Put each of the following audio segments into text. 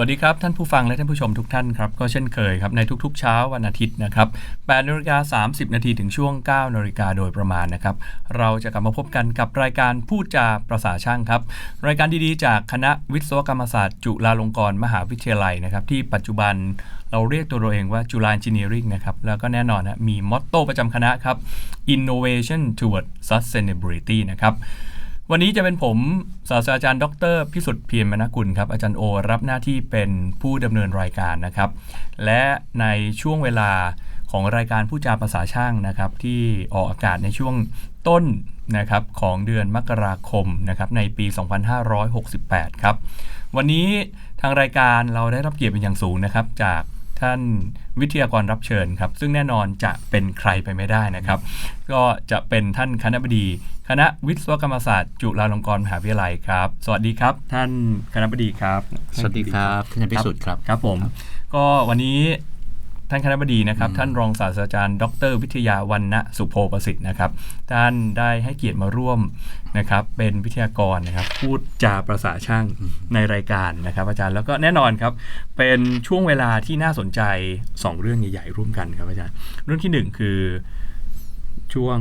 วัสดีครับ ท่านผู้ฟังและท่านผู้ชมทุกท่านครับ ก็เช่นเคยครับ ในทุกๆเช้าวันอาทิตย์นะครับ8นาฬิกา30 นาทีถึงช่วง9นาฬิกาโดยประมาณนะครับ เราจะกลับมาพบกันกับรายการพูดจาประสาช่างครับ รายการดีๆ จากคณะวิศวกรรมศาสตร์ จุฬาลงกรณ์มหาวิทยาลัยนะครับ ที่ปัจจุบันเราเรียกตัวเราเองว่าจุฬา Engineering นะครับ แล้วก็แน่นอนนะมีมอตโต้ประจำคณะครับ Innovation toward Sustainability นะครับ วันนี้จะเป็นผมศาสตราจารย์ดรพิสุทธิ์เพียรมนกุลครับอาจารย์โอรับหน้าที่เป็นผู้ดำเนินรายการนะครับ และในช่วงเวลาของรายการผู้จาภาษาช่างนะครับที่ออกอากาศในช่วงต้นนะครับของเดือนมกราคมนะครับในปี 2568 ครับ วันนี้ทางรายการเราได้รับเกียรติเป็นอย่างสูงนะครับจาก ท่านวิทยากรรับเชิญครับ ซึ่งแน่นอนจะเป็นใครไปไม่ได้นะครับ ก็จะเป็นท่านคณะบดี คณะวิศวกรรมศาสตร์ จุฬาลงกรณ์มหาวิทยาลัยครับ สวัสดีครับ ท่านคณะบดีครับ สวัสดีครับท่านพิสุทธิ์ครับครับผม ก็วันนี้ ท่านคณะบดีนะครับ ท่านรองศาสตราจารย์ ดร วิทยาวันณสุโพประสิทธิ์นะครับ ท่านได้ให้เกียรติมาร่วมนะครับ เป็นวิทยากรนะครับ พูดจาประสาช่างในรายการนะครับ อาจารย์แล้วก็แน่นอนครับ เป็นช่วงเวลาที่น่าสนใจ 2 เรื่องใหญ่ๆร่วมกันครับอาจารย์เรื่องที่ 1 คือช่วง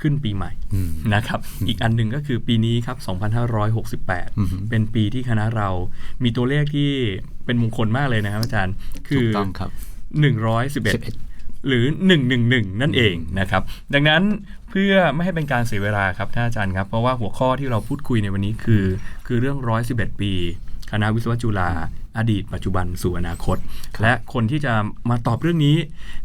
ขึ้นปีใหม่อืมนะครับ อีกอันหนึ่งก็คือปีนี้ครับอือฮึ2568 เป็นปีที่คณะเรามีตัวเลขที่เป็นมงคลมากเลยนะครับอาจารย์ คืถูอกต้องครับ 111 หรือ 111 นั่นเองนะครับ ดังนั้นเพื่อไม่ให้เป็นการเสียเวลาครับท่านอาจารย์ครับ เพราะว่าหัวข้อที่เราพูดคุยในวันนี้คือ คือเรื่อง 111 ปี คณะวิศวะจุฬาอดีตปัจจุบันสู่อนาคต และคนที่จะมาตอบเรื่องนี้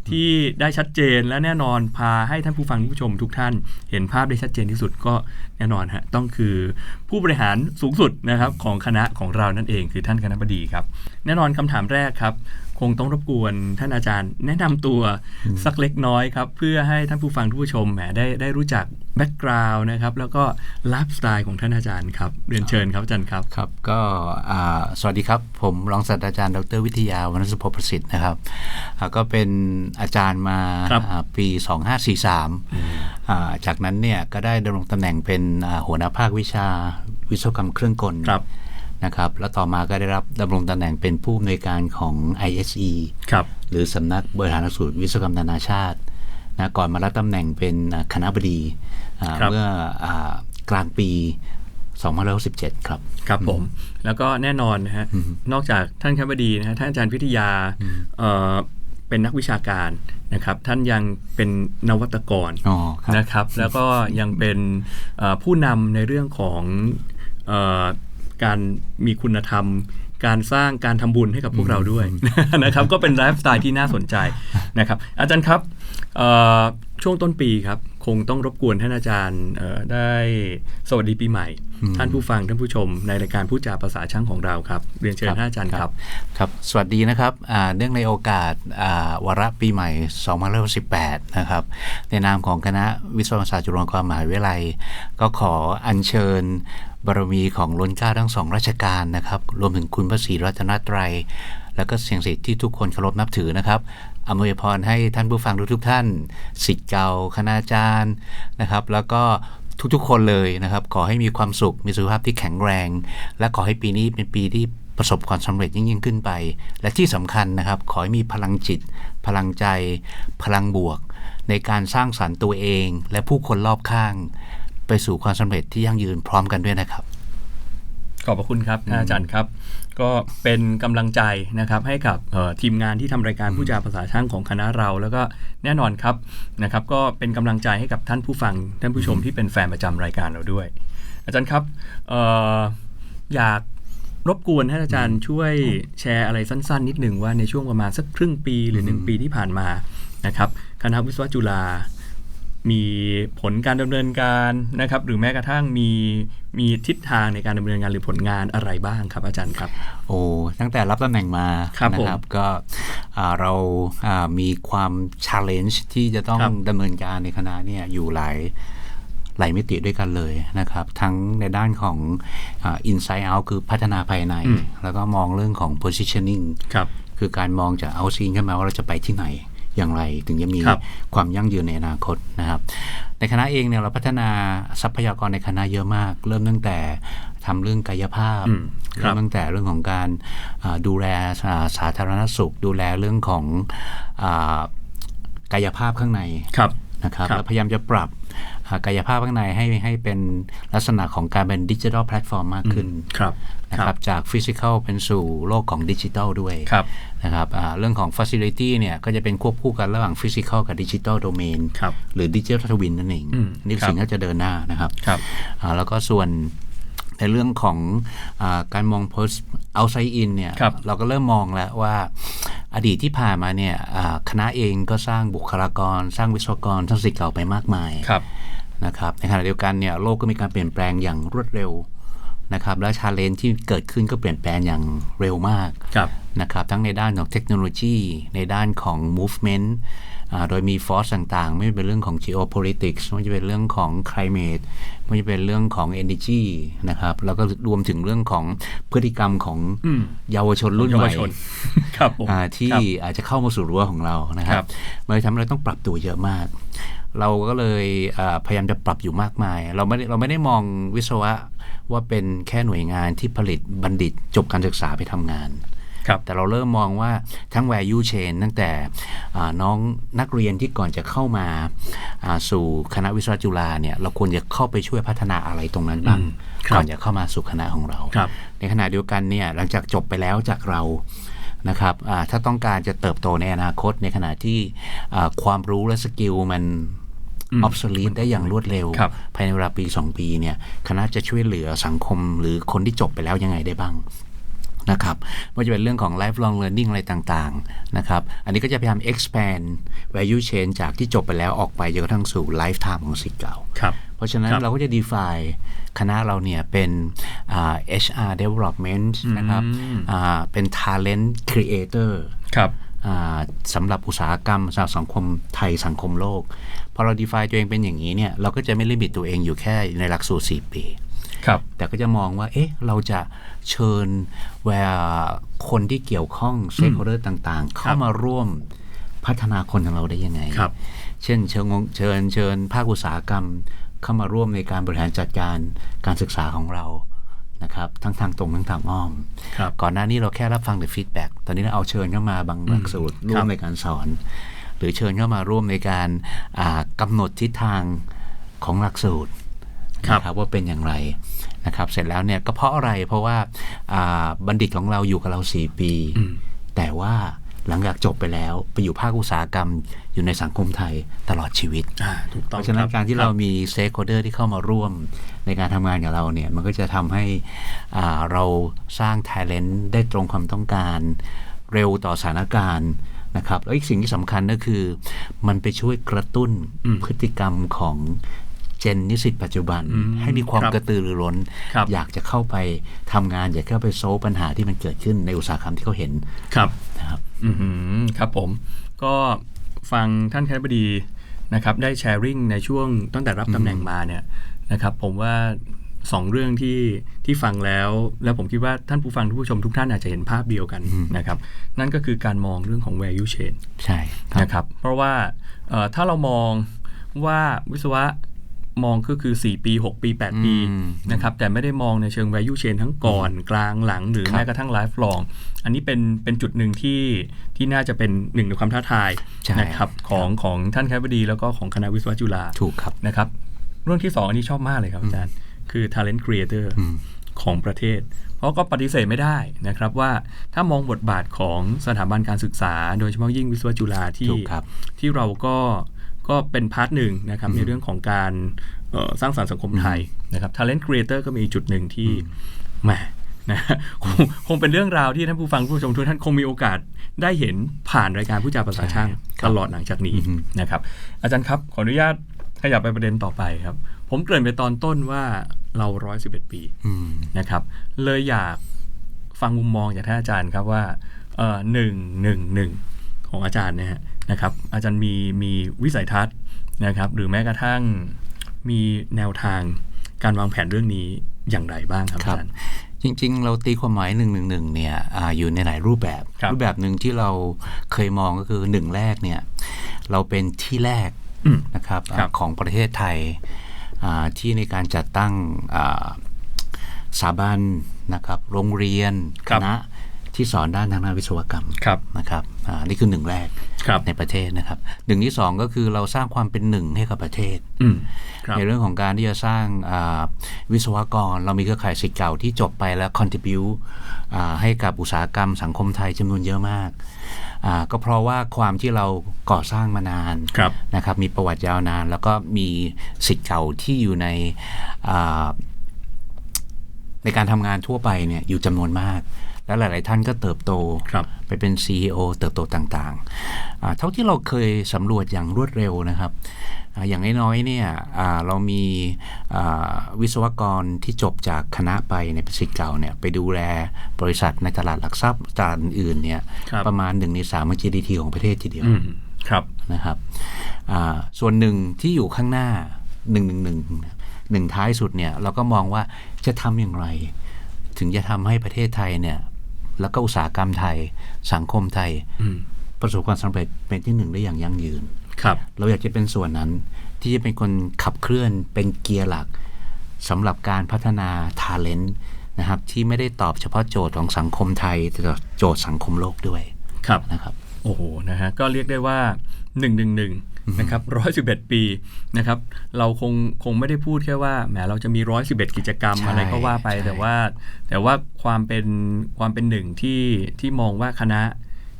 ที่ได้ชัดเจนและแน่นอนพาให้ท่านผู้ฟังผู้ชมทุกท่าน เห็นภาพได้ชัดเจนที่สุดก็แน่นอนฮะต้องคือผู้บริหารสูงสุดนะครับของคณะของเรานั่นเองคือท่านคณะบดีครับ แน่นอนคำถามแรกครับ คงต้องรบกวนท่านอาจารย์แนะนำตัวสักเล็กน้อยครับ เพื่อให้ท่านผู้ฟังทุกผู้ชมแหมได้ได้รู้จักแบ็กกราวน์นะครับ แล้วก็ไลฟ์สไตล์ของท่านอาจารย์ครับ เรียนเชิญครับอาจารย์ครับครับ ก็อ่าสวัสดีครับ ผมรองศาสตราจารย์ดรวิทยาวรรณสุภประสิทธิ์นะครับอ่าก็เป็นอาจารย์มาครับอ่าปี 2543อ่าจากนั้นเนี่ยก็ได้ดำรงตำแหน่งเป็นอ่าหัวหน้าภาควิชาวิศวกรรมเครื่องกลครับ นะครับแล้วต่อมาก็ได้รับดำรงตำแหน่งเป็นผู้อำนวยการของ ISE ครับหรือสำนักบริหารหลักสูตรวิศวกรรมนานาชาตินะก่อนมารับตำแหน่งเป็นอ่าคณะบดีอ่าครับเมื่ออากลางปี2567ครับครับผม แล้วก็แน่นอนนะฮะอืมนอกจากท่านคณะบดีนะฮะท่านอาจารย์พิทยาเอ่อเป็นนักวิชาการนะครับ ท่านยังเป็นนวัตกรอ๋อครับนะครับ แล้วก็ยังเป็นเอ่อผู้นำในเรื่องของเออ การมีคุณธรรม การสร้างการทำบุญให้กับพวกเราด้วยนะครับ ก็เป็นไลฟ์สไตล์ที่น่าสนใจนะครับ อาจารย์ครับเอ่อช่วงต้นปีครับค งต้องรบกวนท่านอาจารย์เอ่อได้สวัสดีปีใหม่อืมท่านผู้ฟังท่านผู้ชม ในรายการพูดจาภาษาช่างของเราครับ เรียนเชิญท่านอาจารย์ครับครับสวัสดีนะครับอ่าเนื่องในโอกาสอ่าวาระปีใหม่2518นะครับในนามของคณะวิศวกรรมศาสตร์จุฬาลงกรณ์มหาวิทยาลัย ก็ขออัญเชิญบารมีของล้นเกล้าทั้งสองราชการนะครับ รวมถึงคุณพระศรีรัตนตรัย แล้วก็เสียงสิทธิ์ที่ทุกคนเคารพนับถือนะครับ อำนวยพรให้ท่านผู้ฟังทุกๆท่านสิทธิ์เก่าคณาจารย์นะครับ แล้วก็ทุกๆคนเลยนะครับ ขอให้มีความสุข มีสุขภาพที่แข็งแรง และขอให้ปีนี้เป็นปีที่ประสบความสำเร็จยิ่งยิ่งขึ้นไป และที่สำคัญนะครับ ขอให้มีพลังจิต พลังใจ พลังบวก ในการสร้างสรรค์ตัวเอง และผู้คนรอบข้าง ไปสู่ความสำเร็จที่ยั่งยืนพร้อมกันด้วยนะครับ ขอบพระคุณครับท่านอาจารย์ครับ ก็เป็นกำลังใจนะครับให้กับเอ่อทีมงานที่ทำรายการผู้จาภาษาช่างของคณะเรา แล้วก็แน่นอนครับนะครับ ก็เป็นกำลังใจให้กับท่านผู้ฟังท่านผู้ชมที่เป็นแฟนประจำรายการเราด้วย อาจารย์ครับเอ่ออยากรบกวนให้อาจารย์ช่วยแชร์อะไรสั้น ๆ นิดหนึ่งว่าในช่วงประมาณสักครึ่งปีหรือหนึ่งปีที่ผ่านมานะครับคณะวิศวะจุฬา มีผลการดำเนินการนะครับ หรือแม้กระทั่งมีมีทิศทางในการดำเนินงานหรือผลงานอะไรบ้างครับอาจารย์ครับ โอ้ตั้งแต่รับตำแหน่งมาครับนะผมก็อ่าเราอ่ามีความ challenge ที่จะต้องครับดำเนินการในคณะเนี่ยอยู่หลายหลายมิติด้วยกันเลยนะครับ ทั้งในด้านของอ่า inside out คือพัฒนาภายในอืมแล้วก็มองเรื่องของ positioning ครับคือการมองจาก outside ขึ้นมาว่าเราจะไปที่ไหน อย่างไร ถึงจะมีครับความยั่งยืนในอนาคตนะครับ ในคณะเองเนี่ยเราพัฒนาทรัพยากรในคณะเยอะมาก เริ่มตั้งแต่ทำเรื่องกายภาพอืมครับเริ่มตั้งแต่เรื่องของการอ่าดูแลสาสาธารณสุข ดูแลเรื่องของอากายภาพข้างในครับนะครับครับแล้วพยายามจะปรับอ่า กายภาพข้างในให้ให้เป็นลักษณะของการเป็นดิจิทัลแพลตฟอร์มมากขึ้นครับนะครับจากฟิสิก a l เป็นสู่โลกของดิจิทัลด้วยครับนะครับอ่าเรื่องของ Facility เนี่ยก็จะเป็นควบคู่กันระหว่างฟิสิก a l กับดิจิทัลโดเมนครับหรือดิจิทัลทวินนั่นเองอืมนี่คือครับสิ่งที่จะเดินหน้านะครับครับอ่าแล้วก็ส่วนในเรื่องของอาการมอง post outside in เนี่ยครับเราก็เริ่มมองแล้วว่าอดีตที่ผ่านมาเนี่ยอ่าคณะเองก็สร้างบุคลากร สร้างวิศวกรทั้งสิทธิ์เก่าไปมากมายครับ นะครับในขณะเดียวกันเนี่ยโลกก็มีการเปลี่ยนแปลงอย่างรวดเร็วนะครับและชาเลนที่เกิดขึ้นก็เปลี่ยนแปลงอย่างเร็วมากครับนะครับทั้งในด้านของเทคโนโลยี ในด้านของ movement อ่าโดยมีฟอร์สต่างๆ ไม่ว่าจะเป็นเรื่องของ geopolitics ไม่ว่าจะเป็นเรื่องของ climate ไม่ว่าจะเป็นเรื่องของ energy นะครับแล้วก็รวมถึงเรื่องของพฤติกรรมของอืมเยาวชนรุ่นเยาใหวม่ชนครับผมอ่าที่ครับอาจจะเข้ามาสู่รั้วของเรานะคครัรับบมันเลยทำให้เราต้องปรับตัวเยอะมาก เราก็เลยอ่าพยายามจะปรับอยู่มากมาย เราไม่ได้เราไม่ได้มองวิศวะว่าเป็นแค่หน่วยงานที่ผลิตบัณฑิตจบการศึกษาไปทำงานครับแต่เราเริ่มมองว่าทั้ง value chain ตั้งแต่อ่าน้องนักเรียนที่ก่อนจะเข้ามาอ่าสู่คณะวิศวะจุฬาเนี่ยเราควรจะเข้าไปช่วยพัฒนาอะไรตรงนั้นบ้างอืมครับก่อนจะเข้ามาสู่คณะของเราครับในขณะเดียวกันเนี่ยหลังจากจบไปแล้วจากเรา นะครับอ่าถ้าต้องการจะเติบโตในอนาคตในขณะที่อ่าความรู้และสกิลมันอืมออฟสลีได้อย่างรวดเร็วครับภายในเวลาปี 2 ปีเนี่ยคณะจะช่วยเหลือสังคมหรือคนที่จบไปแล้วยังไงได้บ้าง นะครับไม่ว่าจะเป็นเรื่องของ lifelong learning อะไรต่างๆนะครับอันนี้ก็จะพยายาม expand value chain จากที่จบไปแล้วออกไปจนกระทั่งสู่ lifetime ของสิทธิ์เก่าครับเพราะฉะนั้นครับเราก็จะ define คณะเราเนี่ยเป็นอ่า HR development นะครับอืมอ่าเป็น talent creator ครับอ่าสำหรับอุตสาหกรรมสำหรับสังคมไทยสังคมโลก พอเรา define ตัวเองเป็นอย่างนี้เนี่ยเราก็จะไม่ลิมิตตัวเองอยู่แค่ในหลักสูตร 4 ปีครับ แต่ก็จะมองว่า เอ๊ะ เราจะเชิญแวคนที่เกี่ยวข้อง stakeholder ต่าง ๆ เข้ามาร่วมพัฒนาคนของเราได้ยังไงครับเช่นเชิญงเชิญเชิญภาคอุตสาหกรรมเข้ามาร่วมในการบริหารจัดการการศึกษาของเรานะครับทั้งทางตรงทั้งทางอ้อมครับก่อนหน้านี้เราแค่รับฟังแต่ฟีดแบ็กตอนนี้เราเอาเชิญเข้ามาบางหลักสูตรร่วมในการสอน หรือเชิญเข้ามาร่วมในการอ่ากำหนดทิศทางของหลักสูตรครับ นะครับว่าเป็นอย่างไรนะครับเสร็จแล้วเนี่ยก็เพราะอะไรเพราะว่าอ่าบัณฑิตของเราอยู่กับเรา 4 ปีอืมแต่ว่าหลังจากจบไปแล้วไปอยู่ภาคอุตสาหกรรมอยู่ในสังคมไทยตลอดชีวิตอ่าถูกเพต้องราะฉะนั้นคบการที่คบเรามีสเต็กโ o เดอร์ที่เข้ามาร่วมในการทำงานกับเราเนี่ยมันก็จะทำให้อ่าเราสร้าง talent ได้ตรงความต้องการเร็วต่อสถานการณ์นะครับแล้วอีกสิ่งที่สำคัญก็คือ มันไปช่วยกระตุ้นอืมพฤติกรรมของ เจนนิสิตปัจจุบันอืมให้มีความครับกระตือรือร้นครับอยากจะเข้าไปทำงาน อยากเข้าไปโซลปัญหาที่มันเกิดขึ้นในอุตสาหกรรมที่เขาเห็นครับนะครับอือหือครับผมก็ฟังท่านคณบดีนะครับได้แชร์ริ่งในช่วงตั้งแต่รับตำแหน่งมาเนี่ยนะครับผมว่าสองเรื่องที่ที่ฟังแล้ว แล้วผมคิดว่าท่านผู้ฟังทุกผู้ชมทุกท่านอาจจะเห็นภาพเดียวกันนะครับ นั่นก็คือการมองเรื่องของ value chain ใช่ครับนะครับ เพราะว่าเอ่อถ้าเรามองว่าวิศวะ มองก็คือ 4 ปี 6 ปี 8 ปีอืมนะครับแต่ไม่ได้มองในเชิง value chain ทั้งก่อนกลางหลังหรือครับแม้กระทั่ง lifelong อันนี้เป็นเป็นจุดหนึ่งที่ที่น่าจะเป็นหนึ่งในความท้าทายใช่นะครับของของท่านคณบดี แล้วก็ของคณะวิศวะจุฬาถูกครับนะครับเรื่องที่ 2 อันนี้ชอบมากเลยครับอาจารย์ คือ talent creator อืมของประเทศ เพราะก็ปฏิเสธไม่ได้นะครับว่าถ้ามองบทบาทของสถาบันการศึกษา โดยเฉพาะยิ่งวิศวะจุฬาที่ถูกครับที่เราก็ ก็เป็นพาร์ทหนึ่งนะครับในเรื่องของการเอ่อสร้างสรรค์สังคมไทยนะครับ talent creator ก็มีจุดหนึ่งที่แหมนะคงคงเป็นเรื่องราวที่ท่านผู้ฟังผู้ชมทุกท่านคงมีโอกาสได้เห็นผ่านรายการผู้จาภาษาช่างใช่ครัตบลอดหลังจากนี้อือฮึนะครับ อาจารย์ครับขออนุญาตขยับไปประเด็นต่อไปครับ ผมเกริ่นไปตอนต้นว่าเราร้อยสิบเอ็ดปีอืมนะครับ เลยอยากฟังมุมมองจากท่านอาจารย์ครับว่าเอ่อหนึ่งหนึ่งหนึ่งของอาจารย์นะฮะ นะครับอาจารย์มีมีวิสัยทัศน์นะครับหรือแม้กระทั่งมีแนวทางการวางแผนเรื่องนี้อย่างไรบ้างครับครับอาจารย์จริง ๆ เราตีความหมายหนึ่งหนึ่งหนึ่งเนี่ยอาอยู่ในหลายรูปแบบครับรูปแบบหนึ่งที่เราเคยมองก็คือหนึ่งแรกเนี่ยเราเป็นที่แรกอืมนะครับครับอ่าของประเทศไทยอ่าที่ในการจัดตั้งอ่าสถาบันนะครับ โรงเรียนคครับณะ ที่สอนด้านทางด้านวิศวกรรมครับนะครับอ่านี่คือหนึ่งแรกครับในประเทศนะครับหนึ่งที่สองก็คือเราสร้างความเป็นหนึ่งให้กับประเทศอืมครับในเรื่องของการที่จะสร้างอ่าวิศวกร เรามีเครือข่ายศิษย์เก่าที่จบไปแล้ว contribu อ่าให้กับอุตสาหกรรมสังคมไทยจำนวนเยอะมากอ่าก็เพราะว่าความที่เราก่อสร้างมานานครับนะครับ มีประวัติยาวนาน แล้วก็มีศิษย์เก่าที่อยู่ในอ่าในการทำงานทั่วไปเนี่ยอยู่จำนวนมาก แล้วหลาย ๆ ท่านก็เติบโตครับไปเป็น CEO เติบโตต่างๆอ่าเท่าที่เราเคยสำรวจอย่างรวดเร็วนะครับอาอย่างน้อยๆเนี่ยอ่าเรามีอ่าวิศวกรที่จบจากคณะไปในประสิทธิ์เก่าเนี่ยไปดูแลบริษัทในตลาดหลักทรัพย์ตลาดอื่นๆเนี่ยครับประมาณหนึ่งในสามของ GDP ของประเทศทีเดียวอืมครับนะครับอ่าส่วนหนึ่งที่อยู่ข้างหน้าหนึ่งหนึ่งหนึ่งหนึ่งท้ายสุดเนี่ยเราก็มองว่าจะทำอย่างไร ถึงจะทำให้ประเทศไทยเนี่ย แล้วก็อุตสาหกรรมไทย สังคมไทยอืมประสบความสำเร็จเป็นที่หนึ่งได้อย่างยั่งยืนครับ เราอยากจะเป็นส่วนนั้นที่จะเป็นคนขับเคลื่อนเป็นเกียร์หลักสำหรับการพัฒนาทาเลนต์นะครับที่ไม่ได้ตอบเฉพาะโจทย์ของสังคมไทยแต่โจทย์สังคมโลกด้วยครับนะครับโอ้โหนะฮะก็เรียกได้ว่า1 1 1 นะครับ111ปีนะครับเราคงคงไม่ได้พูดแค่ว่าแหมเราจะมี111กิจกรรมใช่อะไรก็ว่าไปใช่แต่ว่า แต่ว่าความเป็นความเป็นหนึ่งที่ที่มองว่าคณะ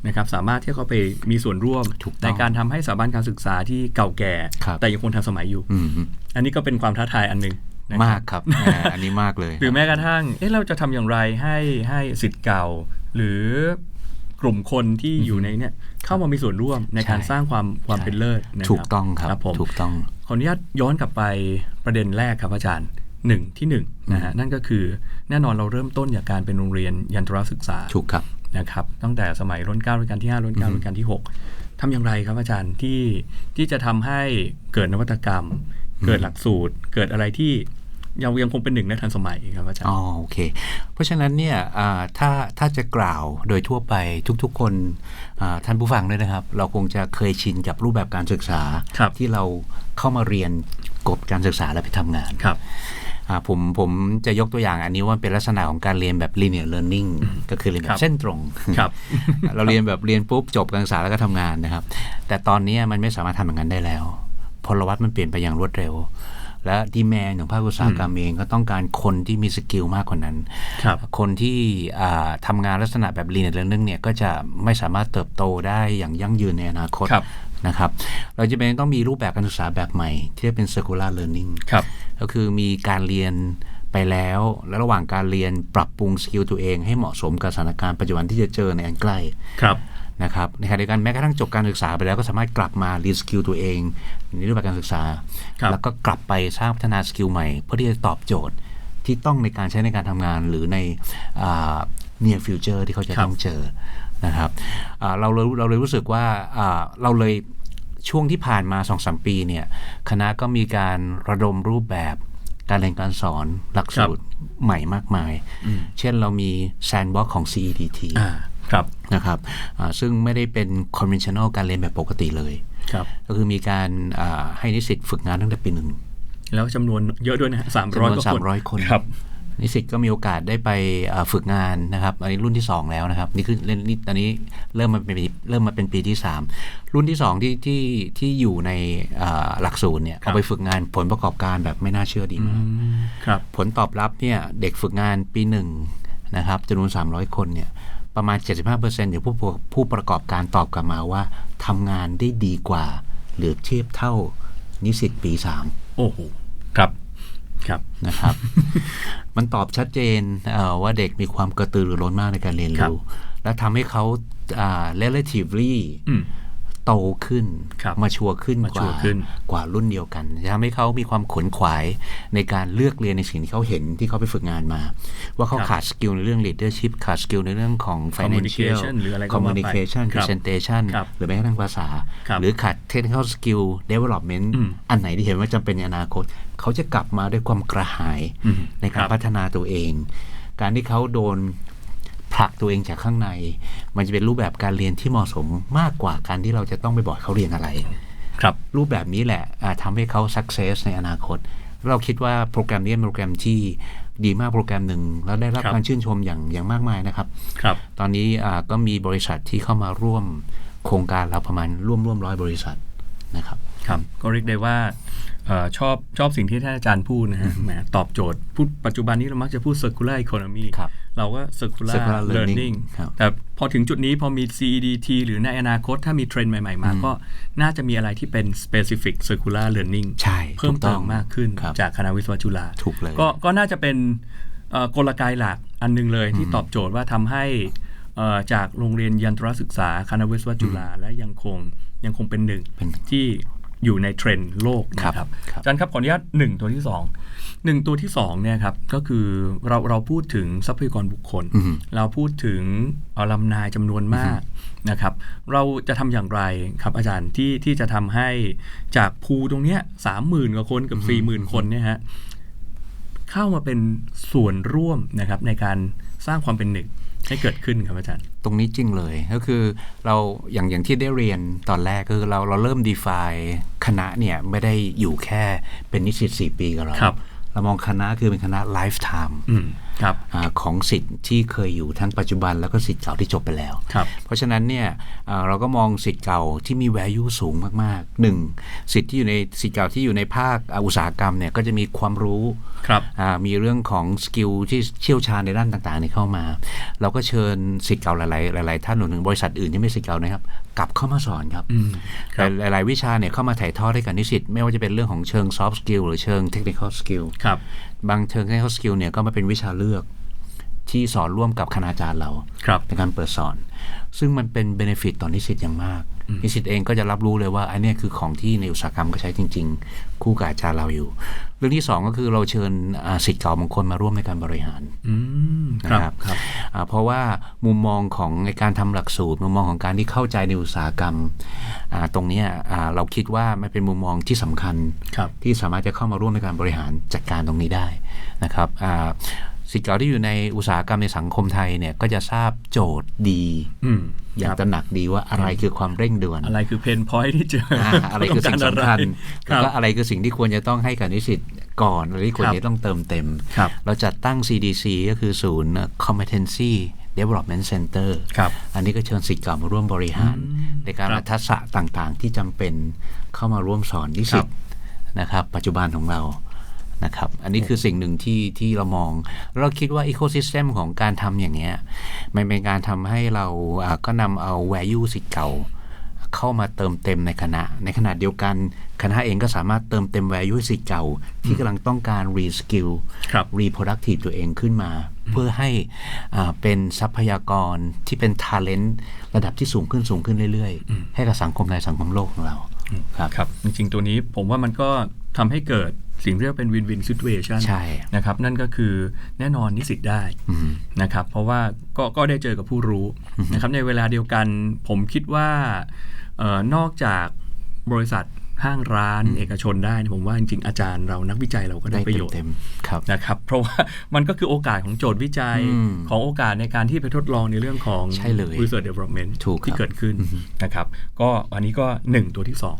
นะครับสามารถที่เข้าไปมีส่วนร่วมถูกต้องในการทำให้สถาบันการศึกษาที่เก่าแก่ครับแต่ยังคงทันสมัยอยู่อืมอันนี้ก็เป็นความท้าทายอันหนึ่งนะครับมากครับอ่าอันนี้มากเลย หรือแม้กระทั่ง เอ๊ะเราจะทำอย่างไรให้ให้สิทธิ์เก่า หรือ กลุ่มคนที่อยู่ในเนี่ยเข้ามามีส่วนร่วมในการใช่สร้างความความใช่เป็นเลิศนะครับถูกต้องครับครับผมถูกต้องขออนุญาตย้อนกลับไปประเด็นแรกครับอาจารย์หนึ่งที่หนึ่งนะฮะนั่นก็คือแน่นอนเราเริ่มต้นจากการเป็นโรงเรียนยันตรศึกษาถูกครับนะครับ ตั้งแต่สมัยรุ่นเก้ารุ่นการที่ห้ารุ่นเก้ารุ่นการที่หกทำอย่างไรครับอาจารย์ที่ที่จะทำให้เกิดนวัตกรรม เกิดหลักสูตร เกิดอะไรที่ ยังยังคงเป็นหนึ่งในทันสมัยครับอาจารย์อ๋อโอเค เพราะฉะนั้นเนี่ยอ่าถ้าถ้าจะกล่าวโดยทั่วไปทุกๆคนอ่าท่านผู้ฟังด้วยนะครับ เราคงจะเคยชินกับรูปแบบการศึกษาครับที่เราเข้ามาเรียนกบการศึกษาแล้วไปทำงานครับอ่าผมผมจะยกตัวอย่างอันนี้ว่าเป็นลักษณะของการเรียนแบบ linear learning ก็คือเรียนแบครับบเส้นตรงครับเราเรียนแบบเรียนปุ๊บจบการศึกษาแล้วก็ทำงานนะครับ แต่ตอนนี้มันไม่สามารถทำอย่างนั้นได้แล้ว พลวัตมันเปลี่ยนไปอย่างรวดเร็ว และดีแมนของภาคอุตสาหกรรมเองก็ต้องการคนที่มีสกิลมากกว่านั้นครับคนที่อ่าทำงานลักษณะแบบ linear learning เนี่ยก็จะไม่สามารถเติบโตได้อย่างยั่งยืนในอนาคตครับนะครับเราจะเป็นต้องมีรูปแบบการศึกษาแบบใหม่ ที่เรียกเป็น circular learning ครับก็คือมีการเรียนไปแล้ว และระหว่างการเรียนปรับปรุงสกิลตัวเองให้เหมาะสมกับสถานการณ์ปัจจุบันที่จะเจอในอันใกล้ครับ นะครับในขณะเดียวกันแม้กระทั่งจบการศึกษาไปแล้วก็สามารถกลับมารีสกิลตัวเองในรูปแบบการศึกษาครับแล้วก็กลับไปสร้างพัฒนาสกิลใหม่ เพื่อที่จะตอบโจทย์ที่ต้องในการใช้ในการทำงานหรือในอ่า near future ที่เขาจะครับต้องเจอนะครับอ่าเราเลยเราเลยรู้สึกว่าอ่าเราเลยช่วงที่ผ่านมา2อสปีเนี่ยคณะก็มีการระดมรูปแบบการเรียนการสอนหลักสูตรใหม่มากมายอืมเช่นเรามี sandbox ของ CEDT อ่า ครับนะครับอ่าซึ่งไม่ได้เป็น conventional การเรียนแบบปกติเลยครับก็คือมีการอ่าให้นิสิตฝึกงานตั้งแต่ปีหนึ่งแล้วจำนวนเยอะด้วยนะฮะสามจำร้อยนวนกว่าสาคมนร้อยคนครับนิสิตก็มีโอกาสได้ไปอ่าฝึกงานนะครับ อันนี้รุ่นที่ 2 แล้วนะครับ นี่คือเล่นนี่ตอนนี้เริ่มมาเป็นปีเริ่มมาเป็นปีที่ 3 รุ่นที่ 2 ที่ที่ที่อยู่ในอ่าหลักสูตรเนี่ยครับเอาไปฝึกงานผลประกอบการแบบไม่น่าเชื่อดีอืมากมครับผลตอบรับเนี่ยเด็กฝึกงานปีหนึ่งนะครับจำนวน300 คนเนี่ย ประมาณ 75%ของผู้ประผู้ประกอบการตอบกลับมาว่าทำงานได้ดีกว่า หรือเทียบเท่านิสิตปี3โอ้โห ครับครับนะครับ มันตอบชัดเจนเอ่อว่าเด็กมีความกระตือรือร้นมากในการเรียนครับรู้ และทำให้เขาอ่า relatively อืม โตขึ้นครับมาชัวร์ขึ้นมาชักวว่าร์ขึ้นกว่ารุ่นเดียวกันจะทำให้เขามีความขนขวายในการเลือกเรียนในสิ่งที่เขาเห็นที่เขาไปฝึกงานมา ว่าเขาครับขาดสกิลในเรื่อง leadership ขาดสกิลในเรื่องของ financial Communication หรืออะไรก็ว่าไป communication ครับ presentation ครับหรือแม้กระทั่งภาษาครับหรือขาด technical skill development อืมอันไหนที่เห็นว่าจำเป็นในอนาคต เขาจะกลับมาด้วยความกระหายอืมในการครับพัฒนาตัวเอง การที่เขาโดน ผลักตัวเองจากข้างใน มันจะเป็นรูปแบบการเรียนที่เหมาะสมมากกว่าการที่เราจะต้องไปบอกเขาเรียนอะไร ครับรูปแบบนี้แหละอ่าทำให้เขา success ในอนาคต เราคิดว่าโปรแกรมนี้เป็นโปรแกรมที่ดีมากโปรแกรมหนึ่งแล้วได้รับครับการชื่นชมอย่างอย่างมากมายนะครับ ครับ ตอนนี้อ่าก็มีบริษัทที่เข้ามาร่วมโครงการเราประมาณร่วมร่วมร้อยบริษัท นะครับครับก็เรียกได้ว่าเออชอบชอบสิ่งที่ท่านอาจารย์พูดนะฮะแหมตอบโจทย์พูดปัจจุบันนี้เรามักจะพูด circular economy ครับเราก็ circular, Circular learning learning ครับแต่พอถึงจุดนี้พอมี CEDT หรือในอนาคตถ้ามีเทรนด์ใหม่ ๆ มา ก็น่าจะมีอะไรที่เป็น specific circular learning ใช่เพิ่มถูกต้เติองมมากขึ้นครับจากคณะวิศวะจุฬาถูกเลยก็ก็น่าจะเป็นเอ่อกลไกหลักอันหนึงเลยที่ตอบโจทย์ว่าทำให้เอ่อจากโรงเรียนยันตรศึกษาคณะวิศวะจุฬาและยังคง ยังคงเป็นหนึ่งเป็นที่อยู่ในเทรนด์โลกนะคครัรับบครับอาจารย์ครับขออนุญาตหนึ่งตัวที่สองหนึ่งตัวที่สองเนี่ยครับก็คือเราเราพูดถึงทรัพยากรบุคคลอืมเราพูดถึงอลัมนายจำนวนมากนะครับ เราจะทำอย่างไรครับอาจารย์ที่ที่จะทำให้จากภูตรงเนี้ยสามหมื่นกว่าคนกับสี่หมื่นคนเนี่ยฮะเข้ามาเป็นส่วนร่วมนะครับในการสร้างความเป็นหนึ่ง ให้เกิดขึ้นครับอาจารย์ ตรงนี้จริงเลยก็คือเราอย่างอย่างที่ได้เรียนตอนแรกก็คือเราเราเริ่ม define คณะเนี่ยไม่ได้อยู่แค่เป็นนิสิต4ปีกับเราครับเรามองคณะคือเป็นคณะ lifetime อืมครับอา ของสิทธิ์ที่เคยอยู่ทั้งปัจจุบันแล้วก็สิทธิ์เก่าที่จบไปแล้วครับเพราะฉะนั้นเนี่ยอ่าเราก็มองสิทธิ์เก่าที่มี value สูงมากๆหนึ่งสิทธิ์ที่อยู่ในสิทธิ์เก่าที่อยู่ในภาคอ่าอุตสาหกรรมเนี่ยก็จะมีความรู้ครับอ่ามีเรื่องของสกิลที่เชี่ยวชาญในด้านต่างๆเนี่ยเข้ามา เราก็เชิญสิทธิ์เก่าหลายๆหลายๆท่านรวมถึงบริษัทอื่นที่ไม่ใช่สิทธิ์เก่านะครับกลับเข้ามาสอนครับอืมครับหลายหลายๆวิชาเนี่ยเข้ามาถ่ายทอดให้กับนิสิตไม่ว่าจะเป็นเรื่องของเชิง soft skill หรือเชิง technical skill ครับบางเชิง technical skill เนี่ยก็มาเป็นวิชาเลือกที่สอนร่วมกับคณาจารย์เราครับในการเปิดสอน ซึ่งมันเป็นเบนฟิตต่อนิสิตอย่างมาก นิสิตเองก็จะรับรู้เลยว่าอันเนี้ยคือของที่ในอุตสาหกรรมก็ใช้จริง ๆ คู่กับอาจารย์เราอยู่ เรื่องที่สองก็คือเราเชิญอ่าสิทธิ์เก่าบางคนมาร่วมในการบริหารอืมครับนะครับครับอ่าเพราะว่ามุมมองของในการทำหลักสูตร มุมมองของการที่เข้าใจในอุตสาหกรรมอ่าตรงเนี้ยอ่าเราคิดว่ามันเป็นมุมมองที่สำคัญครับที่สามารถจะเข้ามาร่วมในการบริหารจัดการตรงนี้ได้นะครับอ่า สิทธิ์เก่าที่อยู่ในอุตสาหกรรมในสังคมไทยเนี่ยก็จะทราบโจทย์ดีอืมอย่างครับตระหนักดีว่าอะไรคือความเร่งด่วน อะไรคือเพนพอยที่เจออ่าอะไรคือสิ่งสำคัญคแล้วรับก็อะไรคือสิ่งที่ควรจะต้องให้กับนิสิตก่อนอะไรที่ควรครับจะต้องเติมเต็มครับเราจัดตั้ง CDC ก็คือศูนย์ Competency Development Center ครับอันนี้ก็เชิญสิทธิ์เก่ามาร่วมบริหาร ในการครับเอาทักษะต่างๆ ที่จำเป็นเข้ามาร่วมสอนนิสิตนะครับ ปัจจุบันของเรา นะครับอันนี้คือสิ่งหนึ่งที่ที่เรามอง เราคิดว่า Ecosystem ของการทำอย่างเงี้ยมันเป็นการทำให้เราอ่าก็นำเอา value สิทธิ์เก่าเข้ามาเติมเต็มในคณะ ในขณะเดียวกันคณะเองก็สามารถเติมเต็ม value ให้สิทธิ์เก่า ที่กำลังต้องการ reskill ครับ reproductive ตัวเองขึ้นมา เพื่อให้อ่าเป็นทรัพยากรที่เป็น talent ระดับที่สูงขึ้นสูงขึ้นเรื่อยๆ ให้กับสังคมในสังคมโลกของเราครับครับจริงๆตัวนี้ผมว่ามันก็ทำให้เกิด สิ่งที่เรียกว่าเป็นวินวินซิ t u เ t ชันใช่นะครับนั่นก็คือแน่นอนนิสิตได้อืมนะครับเพราะว่าก็ก็ได้เจอกับผู้รู้นะครับในเวลาเดียวกันผมคิดว่าเออนอกจากบริษัท ห้างร้านเอกชนได้เนี่ยผมว่าจริงๆอาจารย์เรานักวิจัยเราก็ได้ได้ประโยชน์เต็มๆครับนะครับ เพราะว่ามันก็คือโอกาสของโจทย์วิจัยอืมของโอกาสในการที่ไปทดลองในเรื่องของใช่เลย research development ถูกครับที่เกิดขึ้นนะครับ ก็อันนี้ก็หนึ่งตัวที่สอง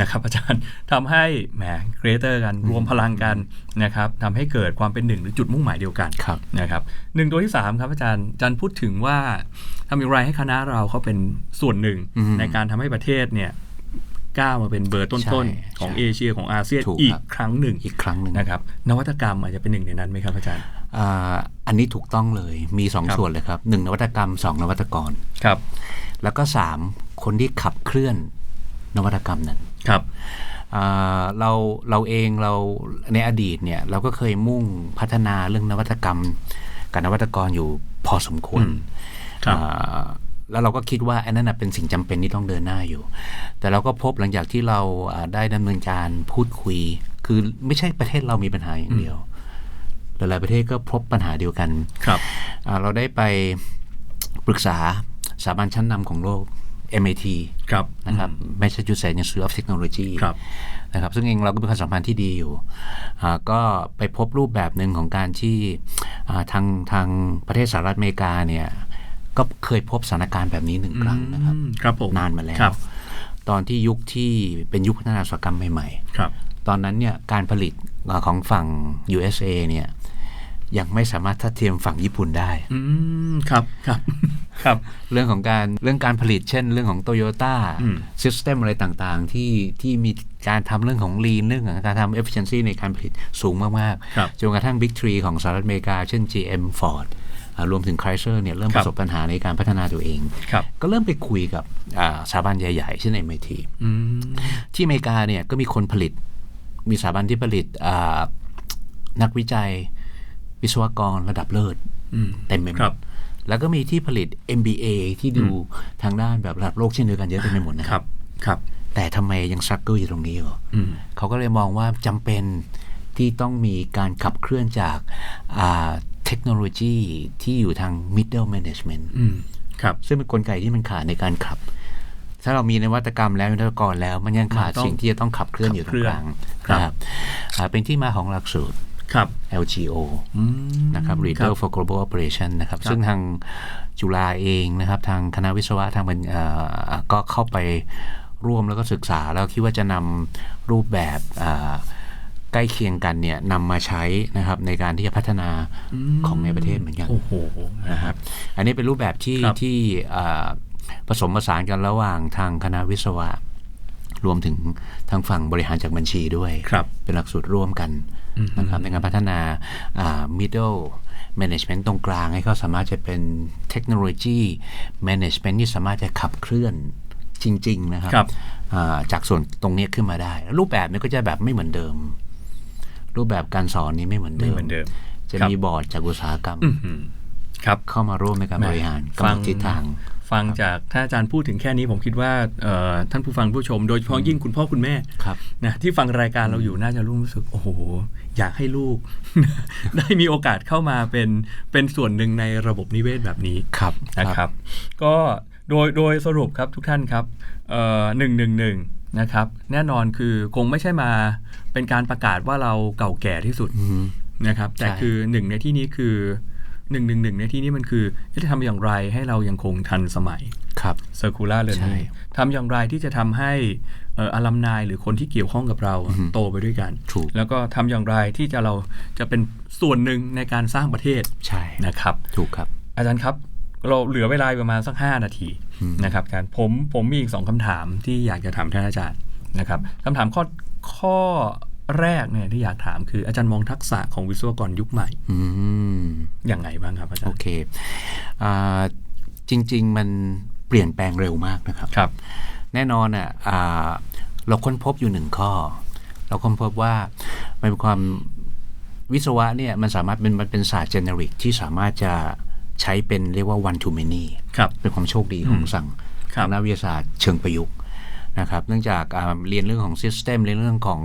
นะครับอาจารย์ทำให้แหมครีเอเตอร์กันรวมพลังกันนะครับทำให้เกิดความเป็นหนึ่งหรือจุดมุ่งหมายเดียวกันครับนะครับหนึ่งตัวที่สามครับอาจารย์อาจารย์พูดถึงว่าทำอย่างไรให้คณะเราเขาเป็นส่วนหนึ่งอืมในการทำให้ประเทศเนี่ย ก้าวมาเป็นเบอร์ต้นใช่ๆของใช่เอเชียของอาเซียนถูกอีกครับครั้งหนึ่งอีกครั้งหนึ่งนะครับนวัตกรรมอาจจะเป็นหนึ่งในนั้นไหมครับอาจารย์อ่าอันนี้ถูกต้องเลยมีสองครับส่วนเลยครับหนึ่งนวัตกรรมสองนวัตกรครับ แล้วก็สามคนที่ขับเคลื่อนนวัตกรรมนั้นครับอ่าเราเราเองเราในอดีตเนี่ยเราก็เคยมุ่งพัฒนาเรื่องนวัตกรรม กับนวัตกรอยู่พอสมควรอืมครับอ่า แล้วเราก็คิดว่าอันนั้นนะเป็นสิ่งจำเป็นที่ต้องเดินหน้าอยู่ แต่เราก็พบหลังจากที่เราอ่าได้ดำเนินการพูดคุย คือไม่ใช่ประเทศเรามีปัญหาอย่างเดียว หลาย ๆ ประเทศก็พบปัญหาเดียวกันครับอ่าเราได้ไปปรึกษาสถาบันชั้นนำของโลก MIT ครับนะครับ Massachusetts Institute of Technology ครับนะครับ ซึ่งเองเราก็มีความสัมพันธ์ที่ดีอยู่อ่าก็ไปพบรูปแบบหนึ่งของการที่อ่าทางทางประเทศสหรัฐอเมริกาเนี่ย ก็เคยพบสถานการณ์แบบนี้หนึ่งครั้งนะครับอืมครับผมนานมาแล้วครับตอนที่ยุคที่เป็นยุคพัฒนาอุตสาหกรรมใหม่ครับๆตอนนั้นเนี่ยการผลิตของฝั่ง USA เนี่ยยังไม่สามารถทัดเทียมฝั่งญี่ปุ่นได้ อืมครับครับครับ เรื่องของการเรื่องการผลิตเช่น เรื่องของโตโยต้าอืมซิสเต็มอะไรต่างๆ ที่ที่มีการทำเรื่องของ lean เรื่องของการทำ efficiency ในการผลิตสูงมากครับๆจนกระทั่ง Big Three ของสหรัฐอเมริกา เช่น GM Ford อ่า รวมถึง Chrysler เนี่ยเริ่มคปรับระสบปัญหาในการพัฒนาตัวเองครับก็เริ่มไปคุยกับอ่าสถาบันใหญ่ๆเช่น MIT อืมที่อเมริกาเนี่ยก็มีคนผลิต มีสถาบันที่ผลิตอ่านักวิจัย วิศวกรระดับเลิศอืมเต็มไปหมครัดบแล้วก็มีที่ผลิต MBA ที่ดูทางด้านแบบระดับโลกเช่นเดียวกันเยอะเต็มไปหมดนะครับครับ แต่ทำไมยังซักเกอร์อยู่ตรงนี้เหรออืมเขาก็เลยมองว่าจำเป็นที่ต้องมีการขับเคลื่อนจากอ่า เทคโนโลยีที่อยู่ทาง middle management อืมครับซึ่งเป็นกลไกที่มันขาดในการขับ ถ้าเรามีนวัตกรรมแล้วนวัตกรแล้ว มันยังขาดมันต้องสิ่งที่จะต้องขับเคลื่อนอยู่ตรงกลางครับนะครับอ่าเป็นที่มาของหลักสูตรครับ LGO อืมนะครับ Leader for Global Operation นะครับครับ ซึ่งทางจุฬาเองนะครับ ทางคณะวิศวะทางบัญเอ่อก็เข้าไปร่วมแล้วก็ศึกษาแล้วคิดว่าจะนำรูปแบบอ่า ใกล้เคียงกันเนี่ยนำมาใช้นะครับในการที่จะพัฒนาของในประเทศเหมือนกันโอ้โหนะครับอันนี้เป็นรูปแบบที่ครับที่อ่าผสมผสานกันระหว่างทางคณะวิศวะ รวมถึงทางฝั่งบริหารจากบัญชีด้วยครับเป็นหลักสูตรร่วมกันนะครับในการพัฒนาอ่า middle management ตรงกลางให้เขาสามารถจะเป็นเทคโนโลยี management ที่สามารถจะขับเคลื่อนจริง ๆ นะครับครับอ่าจากส่วนตรงนี้ขึ้นมาได้ รูปแบบนี้ก็จะแบบไม่เหมือนเดิม รูปแบบการสอนนี้ไม่เหมือนไม่เดิเหมือนเดิม จะครับมีบอร์ดจากอุตสาหกรรมอืมครับเข้ามาร่วมในการบริหารฟักำหนงดทิศทางฟังจากท่านอาจารย์พูดถึงแค่นี้ผมคิดว่าเอ่อท่านผู้ฟังผู้ชม โดยเฉพาะยิ่งคุณพ่อคุณแม่ครับนะที่ฟังรายการเราอยู่น่าจะรู้สึกโอ้โหอยากให้ลูก ได้มีโอกาสเข้ามาเป็นเป็นส่วนหนึ่งในระบบนิเวศแบบนี้ครับนะครับ ก็โดยโดยสรุปครับทุกท่านครับหนึ่งหนึ่งหนึ่ง นะครับแน่นอนคือคงไม่ใช่มาเป็นการประกาศว่าเราเก่าแก่ที่สุดอืมนะครับแต่ใช่คือหนึ่งในที่นี้คือหนึ่งหนึ่งหนึ่งในที่นี้มันคือจะทำอย่างไรให้เรายังคงทันสมัยครับ circular ใช่ learning ทำอย่างไรที่จะทำให้เอ่ออลัมนายหรือคนที่เกี่ยวข้องกับเราอะโตไปด้วยกันถูกแล้วก็ทำอย่างไรที่จะเราจะเป็นส่วนหนึ่งในการสร้างประเทศใช่นะครับ ถูกครับ อาจารย์ครับเราเหลือเวลาประมาณสัก 5 นาทีอืม นะครับอาจารย์ผมผมมีอีกสองคำถามที่อยากจะถามท่านอาจารย์นะครับคำถามข้อข้อแรกเนี่ยที่อยากถามคืออาจารย์มองทักษะของวิศวกรยุคใหม่อืมอย่างไงบ้างครับอาจารโอย์เคอ่าจริง ๆ มันเปลี่ยนแปลงเร็วมากนะครับครับ แน่นอนอะอ่าเราค้นพบอยู่หนึ่งข้อ เราค้นพบว่ามันเป็นความวิศวะเนี่ยมันสามารถเป็นมันเป็นศาสตร์เจเนริกที่สามารถจะ ใช้เป็นเรียกว่า one to many ครับเป็นความโชคดีของสั่งครับทางด้านวิทยาศาสตร์เชิงประยุกต์นะครับเนื่องจากอ่าเรียนเรื่องของ System เรียนเรื่องของ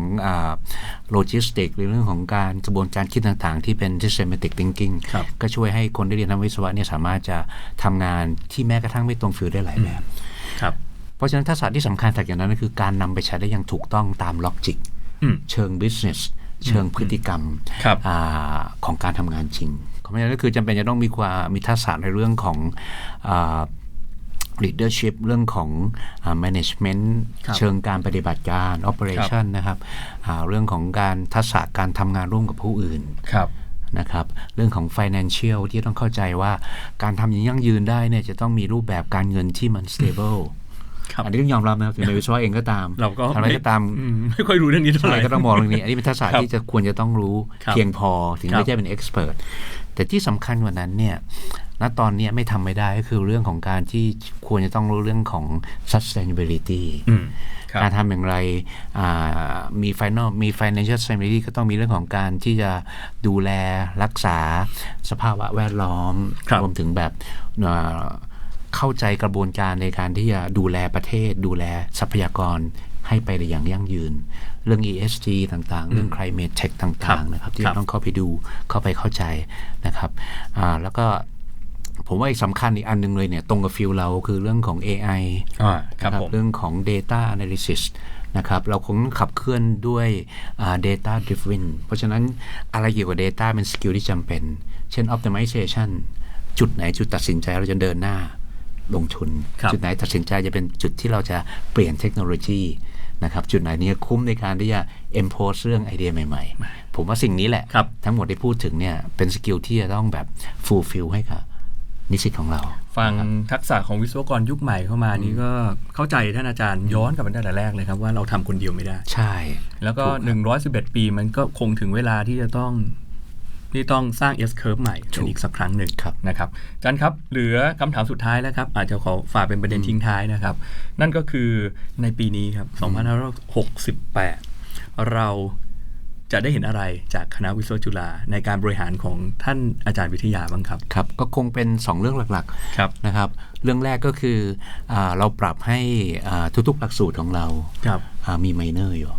โลจิสติกเรียนเรื่องของการกระบวนการคิดต่างๆ ที่เป็น systematic thinking ครับก็ช่วยให้คนที่เรียนทางวิศวะเนี่ยสามารถจะทำงานที่แม้กระทั่งไม่ตรงฟิลได้หลายแบบครับเพราะฉะนั้นทักษะที่สำคัญจากอย่างนั้นก็คือการนำไปใช้ได้อย่างถูกต้องตามล็อกจิกอืมเชิง business เชิงพฤติกรรมครับอาของการทำงานจริง เพราะฉะนั้นก็คือจำเป็นจะต้องมีความมีทักษะในเรื่องของอา leadership เรื่องของอา management ครับเชิงการปฏิบัติการ operation นะครับอ่าเรื่องของการทักษะการทำงานร่วมกับผู้อื่นครับนะครับ เรื่องของ financial ที่ต้องเข้าใจว่าการทำอย่างยั่งยืนได้เนี่ยจะต้องมีรูปแบบการเงินที่มัน stable ครับ อันนี้ต้องยอมรับนะครับถึงในวิศวะเองก็ตามเราก็ทำอะไรก็ตามอืมไม่ค่อยรู้เรื่องนี้เท่าไหใช่ร่ก็ต้องมองเรื่องนี้ อันนี้เป็นทักษะครับที่จะควรจะต้องรู้ครับเพียงพอถึงครับไม่ใช่เป็นเอ็กซ์เพรสแต่ที่สำคัญกว่านั้นเนี่ยณตอนเนี้ยไม่ทำไม่ได้ก็คือเรื่องของการที่ควรจะต้องรู้เรื่องของ sustainability อืมครับการทำอย่างไรอ่ามี final มี financial sustainability ก็ต้องมีเรื่องของการที่จะดูแลรักษาสภาวะแวดล้อมครับรวมถึงแบบ เอ่อเข้าใจกระบวนการในการที่จะดูแลประเทศ ดูแลทรัพยากรให้ไปได้อย่างยั่งยืน เรื่อง ESG ต่างๆ เรื่อง climate tech ต่างๆนะครับ ที่ครับต้องเข้าไปดูเข้าไปเข้าใจนะครับอ่าแล้วก็ผมว่าอีกสำคัญอีกอันหนึงเลยเนี่ยตรงกับฟิลเราคือเรื่องของ AI อ่าครับนะผมเรื่องของ Data Analysis นะครับเราคงต้องขับเคลื่อนด้วยอ่า Data Driven เพราะฉะนั้นอะไรเกี่ยวกับ Data เป็นสกิลที่จำเป็น เช่น optimization จุดไหนจุดตัดสินใจเราจะเดินหน้า ลงทุนครับจุดไหนตัดสินใจจะเป็นจุดที่เราจะเปลี่ยนเทคโนโลยีนะครับจุดไหนเนี่ยคุ้มในการที่จะ impose เรื่องไอเดียใหม่ ๆ ผมว่าสิ่งนี้แหละครับทั้งหมดที่พูดถึงเนี่ยเป็นสกิลที่จะต้องแบบ fulfill ให้กับนิสิตของเรา ฟังทักษะของวิศวกรยุคใหม่เข้ามานี่ก็เข้าใจท่านอาจารย์ย้อนกลับไปตั้งแต่แรกเลยครับว่าเราทำคนเดียวไม่ได้ ใช่ แล้วก็ถูกครับ111 ปีมันก็คงถึงเวลาที่จะต้อง ที่ต้องสร้าง S curve ใหม่ถูกันกอีกสักครั้งหนึ่งครับนะครับอาจารย์ครับ เหลือคำถามสุดท้ายแล้วครับ อาจจะขอฝากเป็นประเด็นทิ้งท้ายนะครับ นั่นก็คือในปีนี้ครับ2568 เราจะได้เห็นอะไรจากคณะวิศวะจุฬาในการบริหารของท่านอาจารย์วิทยาบ้างครับครับ ก็คงเป็น 2 เรื่องหลักครับๆนะครับ เรื่องแรกก็คืออาเราปรับให้อ่าทุกๆหลักสูตรของเราครับอ่ามีไมเนอร์อยู่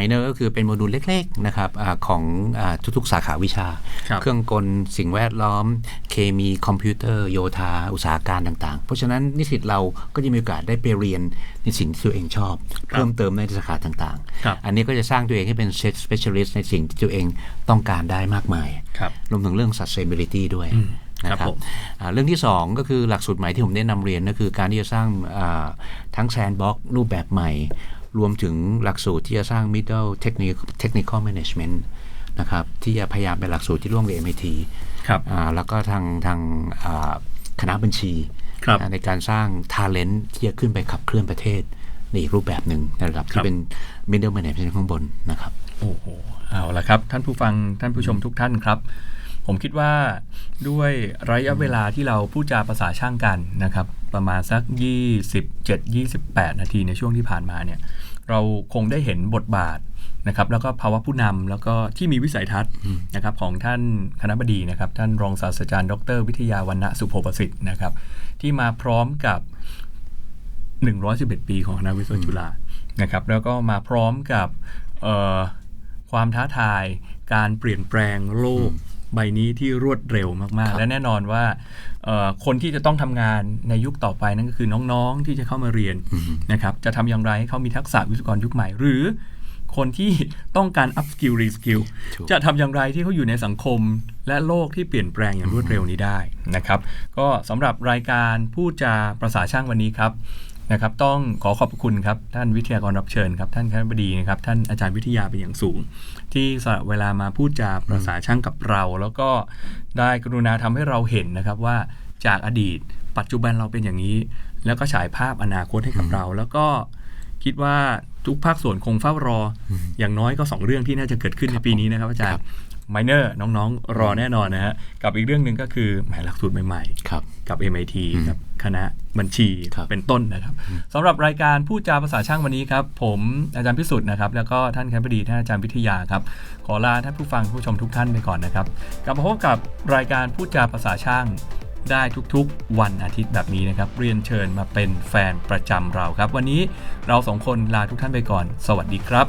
อืมไมเนอร์ก็คือเป็นโมดูลเล็กๆนะครับอาของอาทุกๆ สาขาวิชาครับเครื่องกลสิ่งแวดล้อม เคมีคอมพิวเตอร์โยธา อุตสาหการต่างๆ เพราะฉะนั้นนิสิตเราก็จะมีโอกาสได้ไปเรียนในสิ่งที่ตัวเองชอบ เพิ่มเติมในสาขาต่างครับๆอันนี้ก็จะสร้างตัวเองให้เป็น specialist ในสิ่งที่ตัวเองต้องการได้มากมายครับรวมถึงเรื่อง sustainability ด้วยอืมนะครับผมอ่าเรื่องที่ 2 ก็คือหลักสูตรใหม่ที่ผมได้นำเรียนก็คือการที่จะสร้างอ่าทั้งแซนบ็อกรูปแบบใหม่ รวมถึงหลักสูตรที่จะสร้าง middle technical technical management นะครับที่จะพยายามเป็นหลักสูตรที่ร่วมกับ MIT ครับอ่าแล้วก็ทางทางอ่าคณะบัญชีครับนะในการสร้าง talent ที่จะขึ้นไปขับเคลื่อนประเทศในอีกรูปแบบหนึ่งในระดับครัที่บเป็น middle management ข้างบนนะครับโอ้โหเอาละครับ ท่านผู้ฟังท่านผู้ชมทุกท่านครับ ผมคิดว่าด้วยระยะเวลาที่เราพูดจาภาษาช่างกันนะครับ ประมาณสัก 27-28 นาทีในช่วงที่ผ่านมาเนี่ย เราคงได้เห็นบทบาทนะครับแล้วก็ภาวะผู้นำแล้วก็ที่มีวิสัยทัศน์นะครับของท่านคณะบดีนะครับท่านรองศาสตราจารย์ ดร วิทยาวัฒนสุโภประสิทธิ์นะครับที่มาพร้อมกับ 111 ปีของคณะวิศวะจุฬานะครับแล้วก็มาพร้อมกับเอ่อความท้าทายการเปลี่ยนแปลงโลก ใบนี้ที่รวดเร็วมากครัๆบและแน่นอนว่าเอ่อคนที่จะต้องทำงานในยุคต่อไปนั่นก็คือน้องๆที่จะเข้ามาเรียนนะครับจะทำอย่างไรให้เขามีทักษะวิศวกรยุคใหม่ หรือคนที่ต้องการ up skill re skill ถูกจะทำอย่างไรที่เขาอยู่ในสังคม และโลกที่เปลี่ยนแปลงอย่างรวดเร็วนี้ได้นะครับ ก็สำหรับรายการพูดจาประสาช่างวันนี้ครับ นะครับต้องขอขอบคุณครับท่านวิทยากรรับเชิญครับท่านคณบดีนะครับท่านอาจารย์วิทยาเป็นอย่างสูง ที่สละเวลามาพูดจาประสาช่างกับเรา แล้วก็ได้กรุณาทำให้เราเห็นนะครับว่าจากอดีต ปัจจุบันเราเป็นอย่างนี้ แล้วก็ฉายภาพอนาคตให้กับเรา แล้วก็คิดว่าทุกภาคส่วนคงเฝ้ารอ อย่างน้อยก็สองเรื่องที่น่าจะเกิดขึ้นในปีนี้นะครับอาจารย์ บไมเนอร์น้องๆ รอแน่นอนนะฮะ กับอีกเรื่องหนึ่งก็คือแหมหลักสูตรใหม่ครับๆกับ MIT อืมกับคณะบัญชีครับเป็นต้นนะครับสำหรับรายการพูดจาภาษาช่างวันนี้ครับ ผมอาจารย์พิสุทธิ์นะครับ แล้วก็ท่านคณบดีท่านอาจารย์วิทยาครับ ขอลาท่านผู้ฟังผู้ชมทุกท่านไปก่อนนะครับ กลับมาพบกับรายการพูดจาภาษาช่างได้ทุกๆ วันอาทิตย์แบบนี้นะครับ เรียนเชิญมาเป็นแฟนประจำเราครับ วันนี้เราสองคนลาทุกท่านไปก่อน สวัสดีครับ